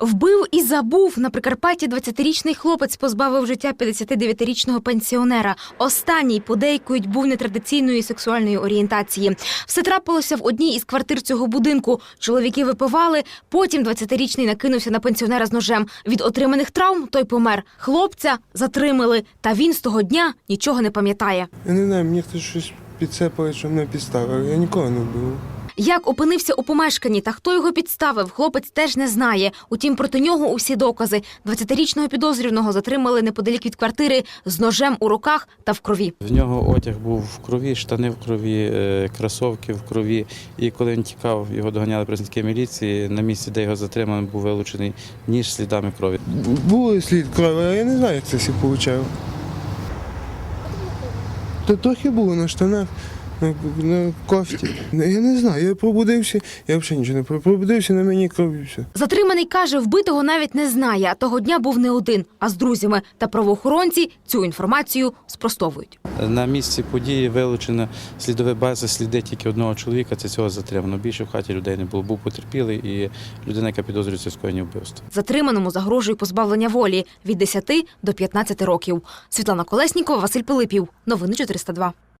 Вбив і забув на Прикарпатті 20-річний хлопець позбавив життя 59-річного пенсіонера. Останній подейкують був нетрадиційної сексуальної орієнтації. Все трапилося в одній із квартир цього будинку. Чоловіки випивали. Потім 20-річний накинувся на пенсіонера з ножем. Від отриманих травм той помер. Хлопця затримали. Та він з того дня нічого не пам'ятає. Я не знаю, мені хтось щось підцепили, що мене підставили. Я нікого не вбив. Як опинився у помешканні та хто його підставив, хлопець теж не знає. Утім, проти нього усі докази. 20-річного підозрюваного затримали неподалік від квартири з ножем у руках та в крові. В нього одяг був в крові, штани в крові, е, кросовки в крові. І коли він тікав, його доганяли працівники міліції. На місці, де його затримали, був вилучений ніж слідами крові. Б- Були слід крові, а я не знаю, як це всі получав. Та трохи було на штанах, на, на кофті. Я не знаю, я пробудився, я взагалі нічого не пробудився, пробудився на мені крові все. Затриманий каже, вбитого навіть не знає. А того дня був не один, а з друзями. Та правоохоронці цю інформацію спростовують. На місці події вилучена слідова база, сліди тільки одного чоловіка. Це цього затримано. Більше в хаті людей не було. Був потерпілий і людина, яка підозрюється в скоєнні вбивства. Затриманому загрожує позбавлення волі від 10 до 15 років. Світлана Колеснікова, Василь Пилипів. Новини 402.